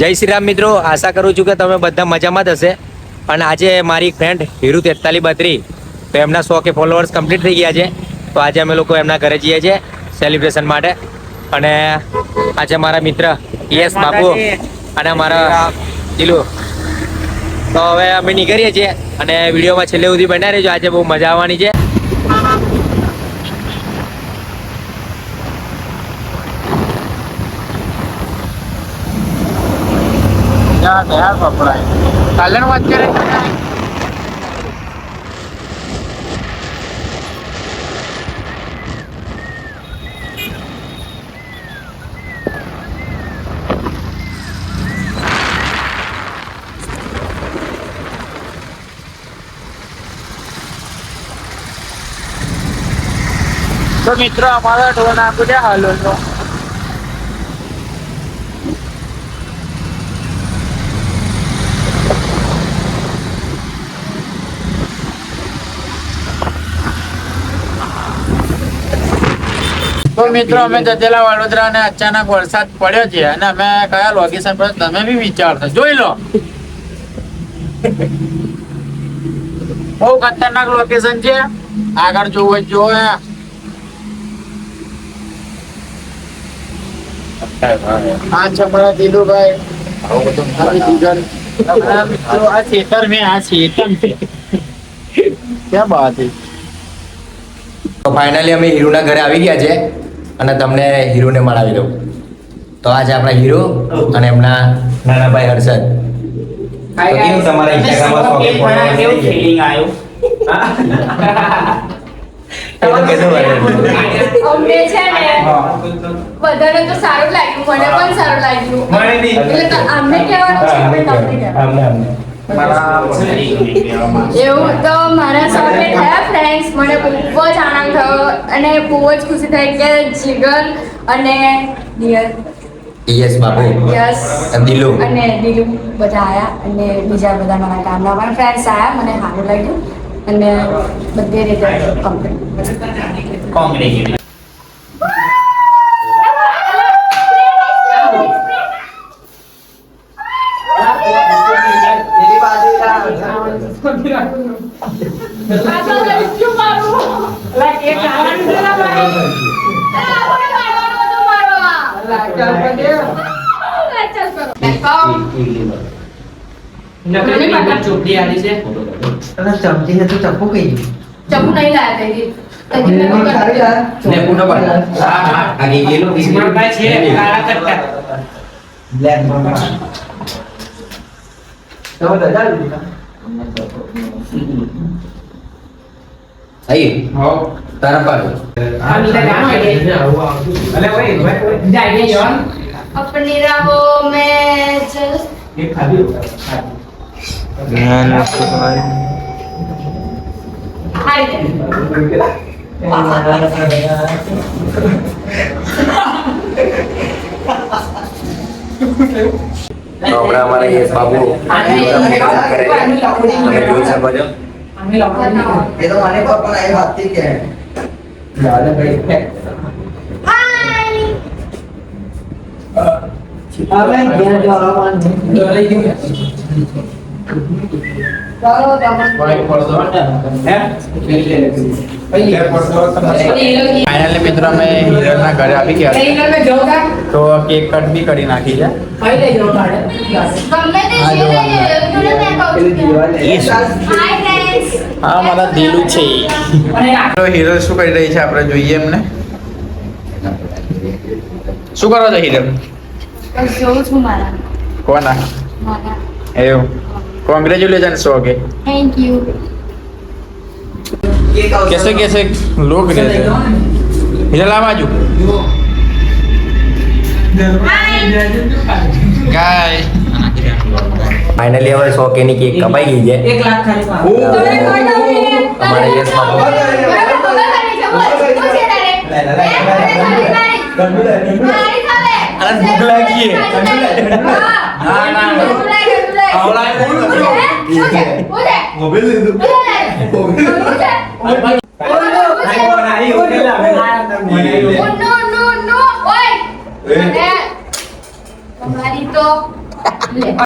જય શ્રી રામ મિત્રો, આશા કરું છું કે તમે બધા મજામાં જ હશે. અને આજે મારી ફ્રેન્ડ હીરુ તેતાલી બત્રી, તો એમના સો કે ફોલોઅર્સ કમ્પ્લીટ થઈ ગયા છે. તો આજે અમે લોકો એમના ઘરે જઈએ છીએ સેલિબ્રેશન માટે. અને આજે મારા મિત્ર યસ બાપુ અને મારા દિલુ તો હવે અમે નીકળીએ છીએ અને વિડીયોમાં છેલ્લે સુધી બન્યા રહીશું આજે બહુ મજા આવવાની છે. કાલે વાત કરે? તો મિત્રો અમારા ઢોર નાખું છે. હાલો તો મિત્રો અમે જતેલા વડોદરા અને અચાનક વરસાદ પડ્યો છે અને અમે કયા લોકેશન પર તમે બી વિચારશો જોઈ લો. બહુ ખતરનાક લોકેશન છે. આગળ જોવું જોવે. આ છે મારા દીલુભાઈ આ ખેતર મેં આ છે ક્યાં બાત છે? તો ફાઇનલી અમે હીરુના ઘરે આવી ગયા છે. અને તમને હીરોને મળાવી દઉં. તો આજે આપણા હીરો અને એમના નાનાભાઈ હર્ષદ. તમારા ઇન્સ્ટાગ્રામમાં અમને છે? ને બધાને તો સારું લાગ્યું મને પણ સારું લાગ્યું. એટલે અમને કહેવાનું છે તમને કહેવાનું. એવું તો મારા સાથે થયા ફ્રેન્ડ્સ મને ખૂબ જ આનંદ થયો અને બહુ જ ખુશી થઈ કે જીગર અને dear yes Babu yes. Dilu. અને દિલુ બધા આયા અને બીજા બધા મારા ગામના પણ ફ્રેન્ડ્સ આયા. મને સારું લાગ્યું અને બધી રીતે કમ્પ્લીટ ચોપડી આલી છે ચમચી ને તો ચપ્પુ કઈ ચપ્પુ નહીં લાયા છે બ્લેક મમ્મા તો દાદા લીધા આઈ તારા પર આ મીઠા ગામ છે અલે ભાઈ જાય જવાન अपनी राहों में चल એક ખાધી हाय તો હમણાં અમારા યશ બાબુ કરે તમે જોઈ શકો છો એ તો મને પર પણ આવી વાત થઈ કે. દાદા ભાઈ હવે ધ્યાન જવાનું ડરાઈ ગયું ચાલો તમને હે? ફાઇનલી મિત્ર અમે હિરલના ઘરે આવી ગયા તો કેક કટ બી કરી નાખી છે. હા મારા દિલું છે. તો હિરલ શું કરી રહી છે આપણે જોઈએ એમને? શું કરો છો હિરલ? કોના? એવું. કોંગ્રેચ્યુલેશન શો કે થેન્ક યુ कैसे कैसे लोग रहते हैं હિરલ આ બાજુ ગાય ફાઇનલી હવે સો કેની કેક કપાઈ ગઈ છે એક લાખ ખાલી તમે કોણ તમે અમારા યસ બાબુ બરાબર ખબર કરી છે બોલ શું છે તારે લે, લે, લે, એ, લે, લે, લે. મારી, ગંદુ લાગે. મારી સામે. અરે ભૂખ લાગી છે. હા. ના, ના. ગંદુ લાગે, ગંદુ લાગે. આવડાય બહુ શું નથી. છે? શું છે? શું છે? મોબાઈલ લીધું. શું છે? શું છે?